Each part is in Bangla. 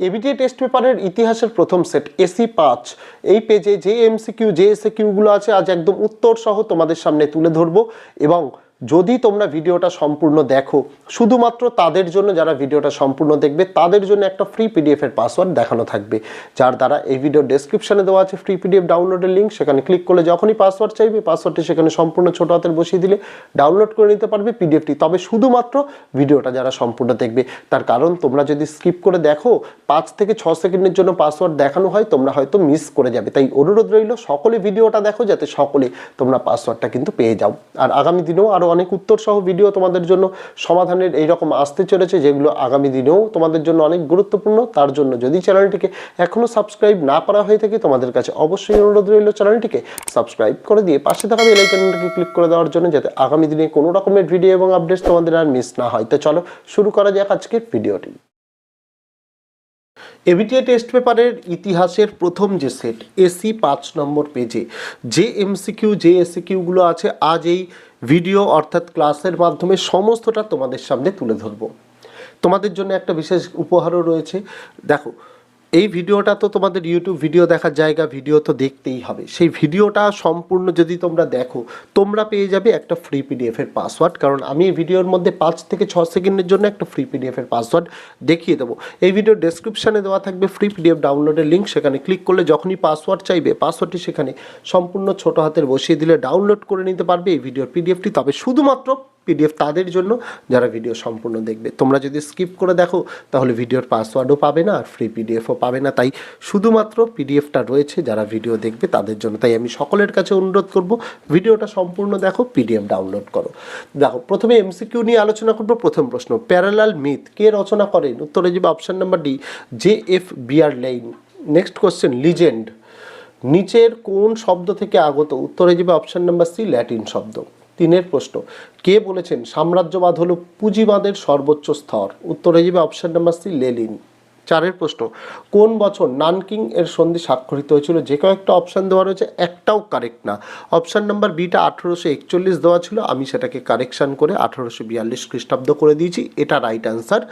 এবিটিএ টেস্ট পেপারের ইতিহাসের প্রথম সেট এসি পাঁচ। এই পেজে যে এমসিকিউ যে এসে কিউগুলো আছে, আজ একদম উত্তর সহ তোমাদের সামনে তুলে ধরবো এবং যদি তোমরা ভিডিওটা সম্পূর্ণ দেখো, শুধুমাত্র তাদের জন্য যারা ভিডিওটা সম্পূর্ণ দেখবে, তাদের জন্য একটা ফ্রি পিডিএফ এর পাসওয়ার্ড দেখানো থাকবে, যার দ্বারা এই ভিডিও ডেসক্রিপশনে দেওয়া আছে ফ্রি পিডিএফ ডাউনলোডের লিঙ্ক সেখানে ক্লিক করলে যখনই পাসওয়ার্ড চাইবে পাসওয়ার্ডটি সেখানে সম্পূর্ণ ছোট হাতের বসিয়ে দিলে ডাউনলোড করে নিতে পারবে পিডিএফটি তবে শুধুমাত্র ভিডিওটা যারা সম্পূর্ণ দেখবে, তার কারণ তোমরা যদি স্কিপ করে দেখো, পাঁচ থেকে ছ সেকেন্ডের জন্য পাসওয়ার্ড দেখানো হয়, তোমরা হয়তো মিস করে যাবে। তাই অনুরোধ রইল, সকলে ভিডিওটা দেখো যাতে সকলে তোমরা পাসওয়ার্ডটা কিন্তু পেয়ে যাও। আর আগামী দিনেও আরও অনেক উত্তর সহ ভিডিও তোমাদের জন্য সমাধানের এইরকম আসতে চলেছে, যেগুলো আগামী দিনেও তোমাদের জন্য অনেক গুরুত্বপূর্ণ। তার জন্য যদি চ্যানেলটিকে এখনও সাবস্ক্রাইব না করা হয়ে থাকে, তোমাদের কাছে অবশ্যই অনুরোধ রইল চ্যানেলটিকে সাবস্ক্রাইব করে দিয়ে পাশে থাকা বেল ক্লিক করে দেওয়ার জন্য যাতে আগামী দিনে কোনো রকমের ভিডিও এবং আপডেটস তোমাদের আর মিস না হয়। তো চলো শুরু করা যাক আজকের ভিডিওটি। এবিটিএ টেস্ট পেপারের ইতিহাসের প্রথম যে সেট, এসি পাঁচ নম্বর পেজে, যে এমসিকিউ যে এসিকিউগুলো আছে, আজ এই ভিডিও অর্থাৎ ক্লাসের মাধ্যমে সমস্তটা তোমাদের সামনে তুলে ধরবো। তোমাদের জন্য একটা বিশেষ উপহারও রয়েছে। দেখো এই ভিডিওটা তো তোমাদের ইউটিউব ভিডিও দেখার জায়গা ভিডিও তো দেখতেই হবে। সেই ভিডিওটা সম্পূর্ণ যদি তোমরা দেখো, তোমরা পেয়ে যাবে একটা ফ্রি পিডিএফ এর পাসওয়ার্ড কারণ আমি এই ভিডিওর মধ্যে পাঁচ থেকে ছ সেকেন্ডের জন্য একটা ফ্রি পিডিএফ এর পাসওয়ার্ড দেখিয়ে দেবো। এই ভিডিও ডেসক্রিপশানে দেওয়া থাকবে ফ্রি পিডিএফ ডাউনলোডের লিঙ্ক সেখানে ক্লিক করলে যখনই পাসওয়ার্ড চাইবে পাসওয়ার্ডটি সেখানে সম্পূর্ণ ছোট হাতের বসিয়ে দিলে ডাউনলোড করে নিতে পারবে এই ভিডিওর পিডিএফটি তবে শুধুমাত্র পিডিএফ তাদের জন্য যারা ভিডিও সম্পূর্ণ দেখবে। তোমরা যদি স্কিপ করে দেখো, তাহলে ভিডিওর পাসওয়ার্ডও পাবে না, আর ফ্রি পিডিএফও পাবে না। তাই শুধুমাত্র পিডিএফটা রয়েছে, যারা ভিডিও দেখবে তাদের জন্য। তাই আমি সকলের কাছে অনুরোধ করব ভিডিওটা সম্পূর্ণ দেখো পিডিএফ ডাউনলোড করো। দেখো, প্রথমে এমসিকিউ নিয়ে আলোচনা করব। প্রথম প্রশ্ন প্যারালাল মিথ কে রচনা করেন? উত্তরে যাবে option number D J F BR Lane next question legend নিচের কোন শব্দ থেকে আগত? উত্তরে যাবে অপশান নাম্বার সি ল্যাটিন শব্দ। তিনের প্রশ্ন, কে বলেছেন সাম্রাজ্যবাদ হলো পুঁজিবাদের সর্বোচ্চ স্তর? উত্তরে যাবে অপশন নাম্বার সি লেলিন চারের প্রশ্ন, কোন বছর নানকিং এর সন্ধি স্বাক্ষরিত হয়েছিল? যে কয়েকটা অপশান দেওয়া রয়েছে, একটাও কারেক্ট না। অপশান নাম্বার বিটা আঠেরোশো একচল্লিশ দেওয়া ছিল, আমি সেটাকে কারেকশান করে আঠেরোশো বিয়াল্লিশ খ্রিস্টাব্দ করে দিয়েছি, এটা রাইট অ্যান্সার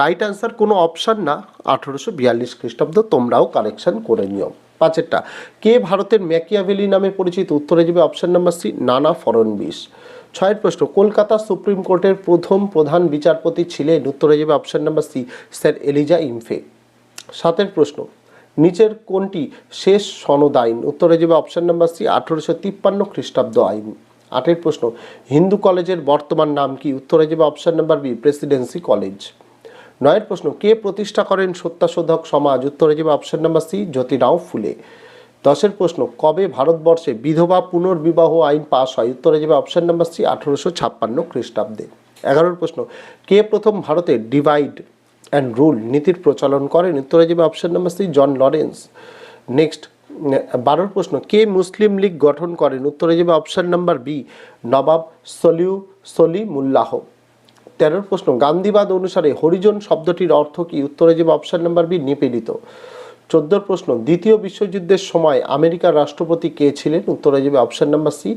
রাইট অ্যান্সার কোনো অপশান না, আঠেরোশো বিয়াল্লিশ খ্রিস্টাব্দ তোমরাও কারেকশন করে নিও। পাঁচেরটা। কে ভারতের ম্যাকিয়াভেলি নামে পরিচিত? উত্তরে যাবে অপশন নাম্বার সি, নানা ফড়নবিস ছয়ের প্রশ্ন, কলকাতা সুপ্রিম কোর্টের প্রথম প্রধান বিচারপতি ছিলেন? উত্তরে যাবে option number C, sir Elijah Impey. সাতের প্রশ্ন, নিচের কোনটি শেষ সনদ আইন? উত্তরে যাবে অপশন নাম্বার সি, আঠেরোশো তিপ্পান্ন খ্রিস্টাব্দ আইন। আটের প্রশ্ন, হিন্দু কলেজের বর্তমান নাম কি? উত্তরে যাবে option number B, Presidency college. নয়ের প্রশ্ন, কে প্রতিষ্ঠা করেন সত্যাশোধক সমাজ? উত্তরে যাবে অপশন নাম্বার সি জ্যোতিরাও ফুলে। দশের প্রশ্ন, কবে ভারতবর্ষে বিধবা পুনর্বিবাহ আইন পাস হয়? উত্তরে যাবে অপশন নাম্বার সি আঠেরোশো ছাপ্পান্ন খ্রিস্টাব্দে। এগারোর প্রশ্ন, কে প্রথম ভারতে ডিভাইড অ্যান্ড রুল নীতির প্রচলন করেন? উত্তরে যাবে option number C John Lawrence. Next বারোর প্রশ্ন, কে মুসলিম লীগ গঠন করেন? উত্তরে যাবে অপশন নাম্বার বি নবাব সলিউ সলি মুল্লাহ তেরোর প্রশ্ন, গান্ধীবাদ অনুসারে হরিজন শব্দটির অর্থ কি? উত্তরে যাবে অপশান নাম্বার বি, নিপীড়িত। চোদ্দোর প্রশ্ন, দ্বিতীয় বিশ্বযুদ্ধের সময় আমেরিকার রাষ্ট্রপতি কে ছিলেন? উত্তরে যাবে option number C,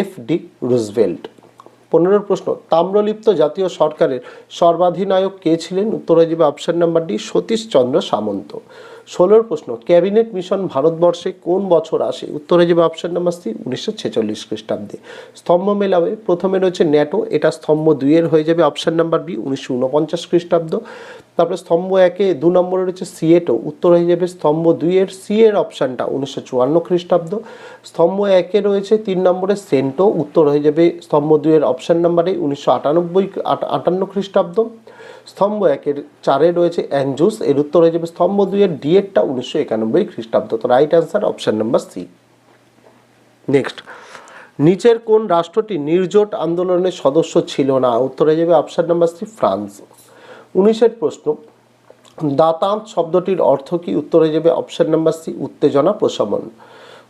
F D Roosevelt. পনেরোর প্রশ্ন, তাম্রলিপ্ত জাতীয় সরকারের সর্বাধিনায়ক কে ছিলেন? উত্তরে যাবে option number D Satishchandra Samanta. ষোলোর প্রশ্ন, ক্যাবিনেট মিশন ভারতবর্ষে কোন বছর আসে? উত্তরে যাবে অপশন নাম্বার সি উনিশশো ছেচল্লিশ খ্রিস্টাব্দে। স্তম্ভ মেলাবে, প্রথমে রয়েছে ন্যাটো, এটা স্তম্ভ দুইয়ের হয়ে যাবে অপশন নাম্বার বি উনিশশো উনপঞ্চাশ খ্রিস্টাব্দ। তারপরে স্তম্ভ একে, দু নম্বরে রয়েছে সিএটো উত্তর হয়ে যাবে স্তম্ভ দুইয়ের সি এর অপশানটা উনিশশো চুয়ান্ন খ্রিস্টাব্দ। স্তম্ভ একে রয়েছে তিন নম্বরে সেন্টো, উত্তর হয়ে যাবে স্তম্ভ দুইয়ের অপশান নাম্বারে উনিশশো আটানব্বই আটান্ন খ্রিস্টাব্দ। স্তম্ভ একের চারে রয়েছে অ্যাঞ্জুস এর উত্তর হয়ে যাবে স্তম্ভ দুই দুইয়ের ডিএডটা উনিশশো একানব্বই খ্রিস্টাব্দ। তো right answer option number C next নিচের কোন রাষ্ট্রটি নির্জোট আন্দোলনের সদস্য ছিল না? উত্তরে যাবে অপশান নাম্বার সি ফ্রান্স উনিশের প্রশ্ন, দাতাঁত শব্দটির অর্থ কি? উত্তরে যাবে অপশান নাম্বার সি উত্তেজনা প্রশমন।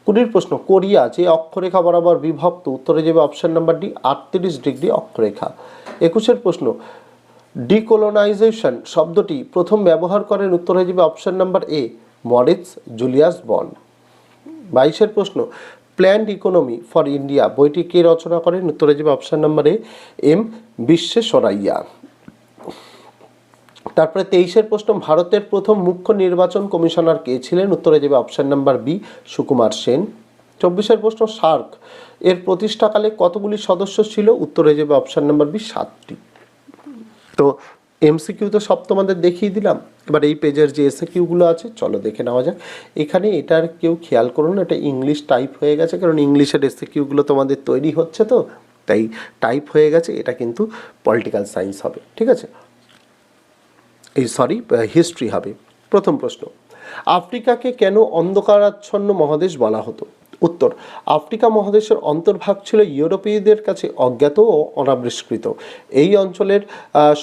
কুড়ির প্রশ্ন, কোরিয়া যে অক্ষরেখা বরাবর বিভক্ত? উত্তরে যাবে অপশান নাম্বার ডি আটত্রিশ ডিগ্রি অক্ষরেখা। একুশের প্রশ্ন ডিকোলোনাইজেশন শব্দটি প্রথম ব্যবহার করেন উত্তর হয়ে যাবে option number A Moritz Julius Bonn. বাইশের প্রশ্ন, প্ল্যান্ড ইকোনমি ফর ইন্ডিয়া, বইটি কে রচনা করেন? উত্তরে যাবে অপশন নাম্বার এ, এম বিশ্বেশ্বরাইয়া তারপরে তেইশের প্রশ্ন, ভারতের প্রথম মুখ্য নির্বাচন কমিশনার কে ছিলেন? উত্তরে যাবে option number B, Sukumar Sen. চব্বিশের প্রশ্ন সার্ক এর প্রতিষ্ঠাকালে কতগুলি সদস্য ছিল? উত্তরে যাবে অপশন নাম্বার বি, সাতটি। তো এমসিকিউ তো সব তোমাদের দেখিয়ে দিলাম। এবার এই পেজের যে এসে কিউগুলো আছে, চলো দেখে নেওয়া যাক। এখানে এটার কেউ খেয়াল করুন এটা ইংলিশ টাইপ হয়ে গেছে, কারণ ইংলিশের এসে কিউগুলো তোমাদের তৈরি হচ্ছে তো, তাই টাইপ হয়ে গেছে, এটা কিন্তু পলিটিক্যাল সায়েন্স হবে, ঠিক আছে? এই সরি হিস্ট্রি হবে। প্রথম প্রশ্ন, আফ্রিকাকে কেন অন্ধকারাচ্ছন্ন মহাদেশ বলা হতো? উত্তর, আফ্রিকা মহাদেশের অন্তর্ভাগ ছিল ইউরোপীয়দের কাছে অজ্ঞাত ও অনাবিষ্কৃত। এই অঞ্চলের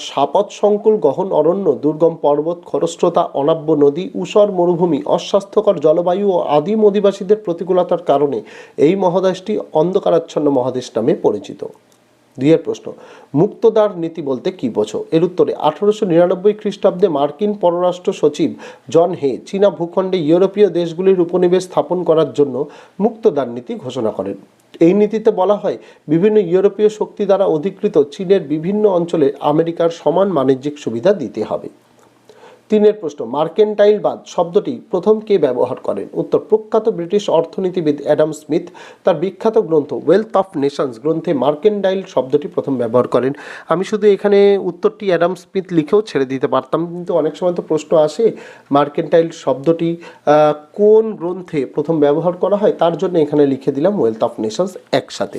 সাপত সংকুল গহন অরণ্য, দুর্গম পর্বত, খরস্রোতা, অনাব্য নদী, উষর মরুভূমি, অস্বাস্থ্যকর জলবায়ু ও আদিম অধিবাসীদের প্রতিকূলতার কারণে এই মহাদেশটি অন্ধকারাচ্ছন্ন মহাদেশ নামে পরিচিত। দুইয়ের প্রশ্ন, মুক্তদার নীতি বলতে কি বোঝো? এর উত্তরে, আঠারোশো নিরানব্বই খ্রিস্টাব্দে মার্কিন পররাষ্ট্র সচিব জন হে, চীনা ভূখণ্ডে ইউরোপীয় দেশগুলির উপনিবেশ স্থাপন করার জন্য মুক্তদার নীতি ঘোষণা করেন। এই নীতিতে বলা হয়, বিভিন্ন ইউরোপীয় শক্তি দ্বারা অধিকৃত চীনের বিভিন্ন অঞ্চলে আমেরিকার সমান বাণিজ্যিক সুবিধা দিতে হবে। তিনের প্রশ্ন মার্কেন্টাইলবাদ শব্দটি প্রথম কে ব্যবহার করেন? উত্তর, প্রখ্যাত ব্রিটিশ অর্থনীতিবিদ অ্যাডাম স্মিথ, তার বিখ্যাত গ্রন্থ ওয়েলথ অফ নেশনস গ্রন্থে মার্কেন্টাইল শব্দটি প্রথম ব্যবহার করেন। আমি শুধু এখানে উত্তরটি অ্যাডাম স্মিথ লিখেও ছেড়ে দিতে পারতাম, কিন্তু অনেক সময় তো প্রশ্ন আসে, মার্কেন্টাইল শব্দটি কোন গ্রন্থে প্রথম ব্যবহার করা হয়? তার জন্য এখানে লিখে দিলাম ওয়েলথ অফ নেশনস একসাথে।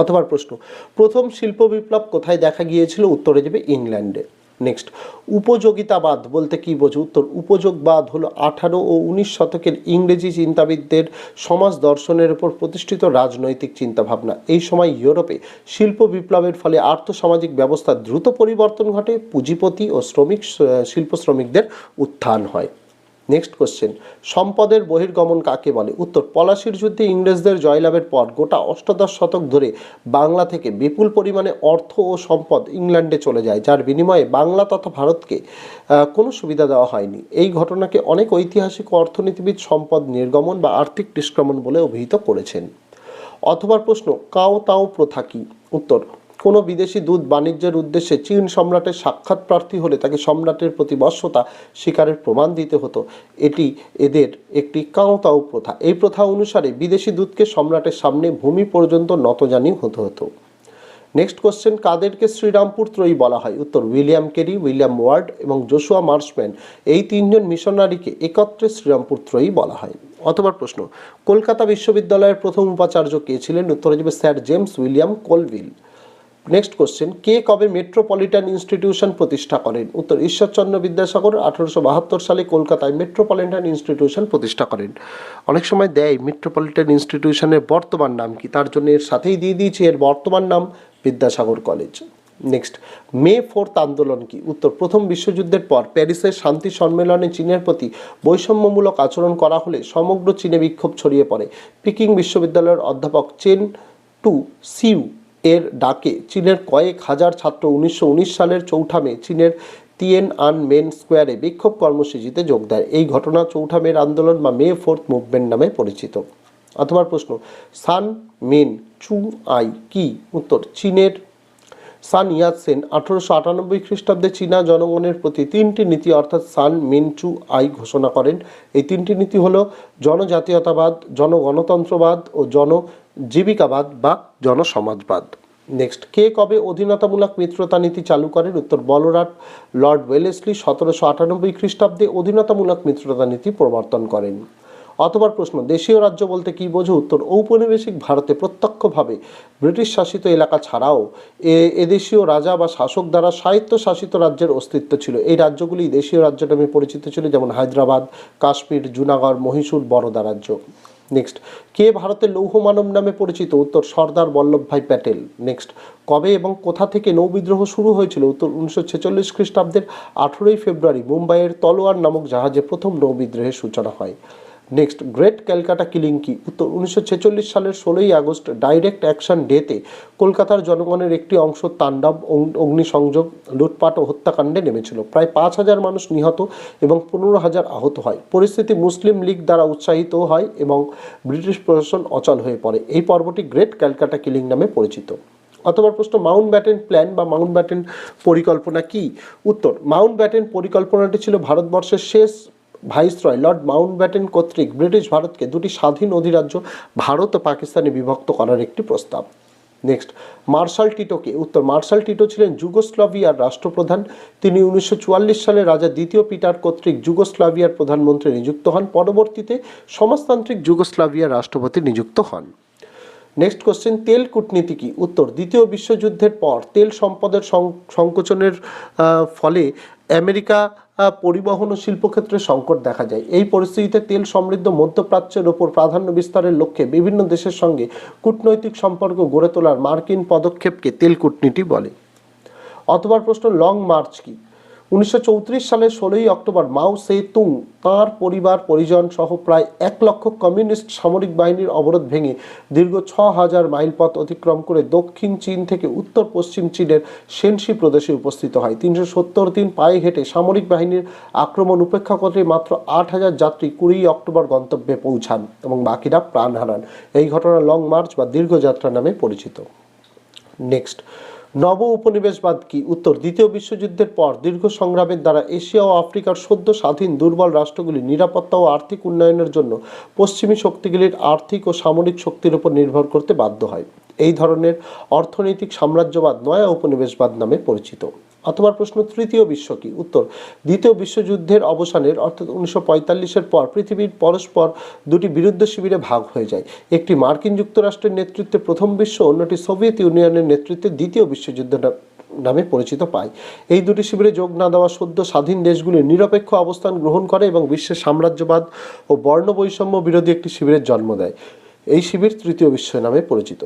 অথবা প্রশ্ন, প্রথম শিল্প বিপ্লব কোথায় দেখা গিয়েছিল? উত্তরে যাবে ইংল্যান্ডে। নেক্সট উপযোগিতাবাদ বলতে কি বোঝো? উত্তর, উপযোগবাদ হলো আঠারো ও উনিশ শতকের ইংরেজি চিন্তাবিদদের সমাজ দর্শনের উপর প্রতিষ্ঠিত রাজনৈতিক চিন্তাভাবনা। এই সময় ইউরোপে শিল্প বিপ্লবের ফলে আর্থসামাজিক ব্যবস্থার দ্রুত পরিবর্তন ঘটে, পুঁজিপতি ও শ্রমিক শিল্প শ্রমিকদের উত্থান হয়। নেক্সট কোশ্চেন সম্পদের বহির্গমন কাকে বলে? উত্তর, পলাশির যুদ্ধে ইংরেজদের জয়লাভের পর গোটা অষ্টাদশ শতক ধরে বাংলা থেকে বিপুল পরিমাণে অর্থ ও সম্পদ ইংল্যান্ডে চলে যায়, যার বিনিময়ে বাংলা তথা ভারতকে কোনো সুবিধা দেওয়া হয়নি। এই ঘটনাকে অনেক ঐতিহাসিক অর্থনীতিবিদ সম্পদ নির্গমন বা আর্থিক নিষ্ক্রমণ বলে অভিহিত করেছেন। অথবা প্রশ্ন, কাও তাও প্রথা কি? উত্তর কোনো বিদেশি দূত বাণিজ্যের উদ্দেশ্যে চীন সম্রাটের সাক্ষাৎ প্রার্থী হলে তাকে সম্রাটের প্রতি বশ্যতা স্বীকারের প্রমাণ দিতে হতো। এটি এদের একটি কাও তাও প্রথা। এই প্রথা অনুসারে বিদেশি দূতকে সম্রাটের সামনে ভূমি পর্যন্ত নতজানি হতে হতো। নেক্সট কোশ্চেন কাদেরকে শ্রীরামপুর ত্রয়ী বলা হয়? উত্তর, উইলিয়াম কেরি, উইলিয়াম ওয়ার্ড এবং জোশুয়া মার্সম্যান এই তিনজন মিশনারিকে একত্রে শ্রীরামপুর ত্রয়ী বলা হয়। অথবা প্রশ্ন, কলকাতা বিশ্ববিদ্যালয়ের প্রথম উপাচার্য কে ছিলেন? উত্তরে যাবে sir James William Colvile. Next question কে কবে মেট্রোপলিটন ইনস্টিটিউশন প্রতিষ্ঠা করেন? উত্তর, ঈশ্বরচন্দ্র বিদ্যাসাগর, আঠারোশো বাহাত্তর সালে কলকাতায় মেট্রোপলিটন ইনস্টিটিউশন প্রতিষ্ঠা করেন। অনেক সময় দেয় মেট্রোপলিটন ইনস্টিটিউশনের বর্তমান নাম কি? তার জন্য এর সাথেই দিয়ে দিয়েছি, এর বর্তমান নাম Vidyasagar college. Next May fourth আন্দোলন কি? উত্তর, প্রথম বিশ্বযুদ্ধের পর প্যারিসের শান্তি সম্মেলনে চীনের প্রতি বৈষম্যমূলক আচরণ করা হলে সমগ্র চীনে বিক্ষোভ ছড়িয়ে পড়ে। পিকিং বিশ্ববিদ্যালয়ের অধ্যাপক চেন টু সিউ এর ডাকে চীনের কয়েক হাজার ছাত্র উনিশশো উনিশ সালের চৌঠা মে চীনের তিয়েন আন মেন স্কোয়ারে বিক্ষোভ কর্মসূচিতে যোগ দেয়। এই ঘটনা চৌঠা মের আন্দোলন বা মে ফোর্থ মুভমেন্ট নামে পরিচিত। অথবা প্রশ্ন, সান মেন চু আই কি? উত্তর, চীনের সান ইয়াতসেন আঠারোশো আটানব্বই খ্রিস্টাব্দে চীনা জনগণের প্রতি তিনটি নীতি, অর্থাৎ সান মিনচু আই ঘোষণা করেন। এই তিনটি নীতি হলো জনজাতীয়তাবাদ, জনগণতন্ত্রবাদ ও জনজীবিকাবাদ বা জনসমাজবাদ। নেক্সট, কে কবে অধীনতামূলক মিত্রতা নীতি চালু করেন উত্তর, বলরাট, লর্ড ওয়েলেসলি সতেরোশো আটানব্বই খ্রিস্টাব্দে অধীনতামূলক মিত্রতা নীতি প্রবর্তন করেন। অথবা প্রশ্ন, দেশীয় রাজ্য বলতে কি বোঝো? উত্তর, ঔপনিবেশিক ভারতে প্রত্যক্ষভাবে ব্রিটিশ শাসিত এলাকা ছাড়াও এ এদেশীয় রাজা বা শাসক দ্বারা স্বায়ত্ত শাসিত রাজ্যের অস্তিত্ব ছিল। এই রাজ্যগুলি দেশীয় রাজ্য নামে পরিচিত ছিল, যেমন হায়দ্রাবাদ, কাশ্মীর, জুনাগড়, মহীশূর, বরোদা রাজ্য। নেক্সট কে ভারতের লৌহ মানব নামে পরিচিত? উত্তর, সর্দার বল্লভভাই প্যাটেল। নেক্সট কবে এবং কোথা থেকে নৌবিদ্রোহ শুরু হয়েছিল? উত্তর, উনিশশো ছেচল্লিশ খ্রিস্টাব্দের আঠেরোই ফেব্রুয়ারি মুম্বাইয়ের তলোয়ার নামক জাহাজে প্রথম নৌবিদ্রোহের সূচনা হয়। নেক্সট গ্রেট ক্যালকাটা কিলিং কি উত্তর উনিশশো ছেচল্লিশ সালের ষোলোই আগস্ট ডাইরেক্ট অ্যাকশন ডেতে কলকাতার জনগণের একটি অংশ তাণ্ডব অগ্নিসংযোগ, লুটপাট ও হত্যাকাণ্ডে নেমেছিল। প্রায় পাঁচ হাজার মানুষ নিহত এবং পনেরো হাজার আহত হয়। পরিস্থিতি মুসলিম লীগ দ্বারা উৎসাহিত হয় এবং ব্রিটিশ প্রশাসন অচল হয়ে পড়ে। এই পর্বটি গ্রেট ক্যালকাটা কিলিং নামে পরিচিত। অথবা প্রশ্ন মাউন্ট ব্যাটেন প্ল্যান বা মাউন্ট ব্যাটেন পরিকল্পনা কি? উত্তর মাউন্ট ব্যাটেন পরিকল্পনাটি ছিল ভারতবর্ষের শেষ ভাইসরয় লর্ড মাউন্ট ব্যাটেন কর্তৃক ব্রিটিশ ভারতকে দুটি স্বাধীন অধিরাজ্য ভারত ও পাকিস্তানে বিভক্ত করার একটি প্রস্তাব। নেক্সট মার্শাল টিটোকে, উত্তর, মার্শাল টিটো ছিলেন যুগোস্লাভিয়ার রাষ্ট্রপ্রধান। তিনি উনিশশো চুয়াল্লিশ সালে রাজা দ্বিতীয় পিটার কর্তৃক যুগোস্লাভিয়ার প্রধানমন্ত্রী নিযুক্ত হন। পরবর্তীতে সমাজতান্ত্রিক যুগোস্লাভিয়ার রাষ্ট্রপতি নিযুক্ত হন। নেক্সট কোশ্চেন তেল কূটনীতি কি? উত্তর, দ্বিতীয় বিশ্বযুদ্ধের পর তেল সম্পদের সংকোচনের ফলে আমেরিকা পরিবহন ও শিল্পক্ষেত্রে সংকট দেখা যায়। এই পরিস্থিতিতে তেল সমৃদ্ধ মধ্যপ্রাচ্যের ওপর প্রাধান্য বিস্তারের লক্ষ্যে বিভিন্ন দেশের সঙ্গে কূটনৈতিক সম্পর্ক গড়ে তোলার মার্কিন পদক্ষেপকে তেল কূটনীতি বলে। অথবা প্রশ্ন লং মার্চ কি? উনিশশো সালের ষোলোই অক্টোবর মাও সে তুং তাঁর পরিবার, পরিজন সহ প্রায় এক লক্ষ কমিউনিস্ট সামরিক বাহিনীর অবরোধ ভেঙে দীর্ঘ ছ হাজার মাইল পথ অতিক্রম করে দক্ষিণ চীন থেকে উত্তর পশ্চিম চীনের সেনসি প্রদেশে উপস্থিত হয়। তিনশো সত্তর দিন পায়ে হেঁটে সামরিক বাহিনীর আক্রমণ উপেক্ষা করে মাত্র আট হাজার যাত্রী কুড়ি অক্টোবর গন্তব্যে পৌঁছান এবং বাকিরা প্রাণ হারান। এই ঘটনা লং মার্চ বা দীর্ঘযাত্রা নামে পরিচিত। নেক্সট নব উপনিবেশবাদ কি? উত্তর, দ্বিতীয় বিশ্বযুদ্ধের পর দীর্ঘ সংগ্রামের দ্বারা এশিয়া ও আফ্রিকার সদ্য স্বাধীন দুর্বল রাষ্ট্রগুলি নিরাপত্তা ও আর্থিক উন্নয়নের জন্য পশ্চিমী শক্তিগুলির আর্থিক ও সামরিক শক্তির উপর নির্ভর করতে বাধ্য হয়। এই ধরনের অর্থনৈতিক সাম্রাজ্যবাদ নয়া উপনিবেশবাদ নামে পরিচিত। অথবা প্রশ্ন তৃতীয় বিশ্ব কি? উত্তর, দ্বিতীয় বিশ্বযুদ্ধের অবসানের অর্থাৎ উনিশশো পঁয়তাল্লিশের পর পৃথিবীর পরস্পর দুটি বিরুদ্ধ শিবিরে ভাগ হয়ে যায়। একটি মার্কিন যুক্তরাষ্ট্রের নেতৃত্বে প্রথম বিশ্ব, অন্যটি সোভিয়েত ইউনিয়নের নেতৃত্বে দ্বিতীয় বিশ্বযুদ্ধ নামে পরিচিত পায়। এই দুটি শিবিরে যোগ না দেওয়া সদ্য স্বাধীন দেশগুলি নিরপেক্ষ অবস্থান গ্রহণ করে এবং বিশ্বের সাম্রাজ্যবাদ ও বর্ণ বৈষম্য বিরোধী একটি শিবিরের জন্ম দেয়। এই শিবির তৃতীয় বিশ্ব নামে পরিচিত।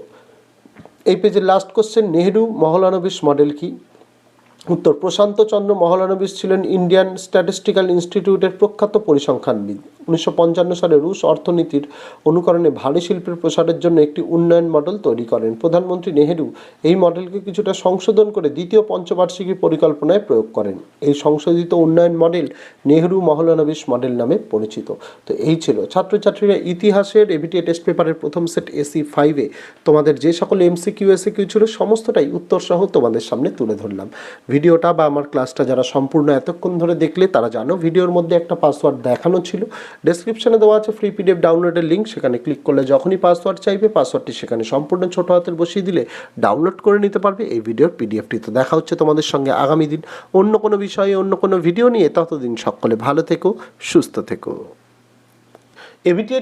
এই পেজের last question Nehru Mahalanobis model কি? উত্তর, প্রশান্ত চন্দ্র মহলানবিশ ছিলেন ইন্ডিয়ান স্ট্যাটিস্টিক্যাল ইনস্টিটিউটের প্রখ্যাত পরিসংখ্যানবিদ। উনিশশো পঞ্চান্ন সালে রুশ অর্থনীতির অনুকরণে ভারী শিল্পের প্রসারের জন্য একটি উন্নয়ন মডেল তৈরি করেন। প্রধানমন্ত্রী নেহেরু এই মডেলকে কিছুটা সংশোধন করে দ্বিতীয় পঞ্চবার্ষিকী পরিকল্পনায় প্রয়োগ করেন। এই সংশোধিত উন্নয়ন মডেল নেহেরু মহলানবিশ মডেল নামে পরিচিত। তো এই ছিল। ছাত্রছাত্রীরা ইতিহাসের এবিটি টেস্ট পেপারের প্রথম সেট এসি ফাইভে তোমাদের যে সকল এমসিকিউ, এসিকিউ ছিল, সমস্তটাই উত্তরসহ তোমাদের সামনে তুলে ধরলাম। ভিডিওটা বা আমার ক্লাসটা যারা সম্পূর্ণ এতক্ষণ ধরে দেখলে তারা জানো, ভিডিওর মধ্যে একটা পাসওয়ার্ড দেখানো ছিল। ডেসক্রিপশনে দেওয়া আছে ফ্রি পিডিএফ ডাউনলোডের লিঙ্ক সেখানে ক্লিক করলে যখনই পাসওয়ার্ড চাইবে পাসওয়ার্ডটি সেখানে সম্পূর্ণ ছোট হাতের বসিয়ে দিলে ডাউনলোড করে নিতে পারবে। এই ভিডিওর পিডিএফটি তো দেখা হচ্ছে তোমাদের সঙ্গে আগামী দিন অন্য কোনো বিষয়ে, অন্য কোনো ভিডিও নিয়ে। ততদিন সকলে ভালো থেকো, সুস্থ থেকো। এবিটিএ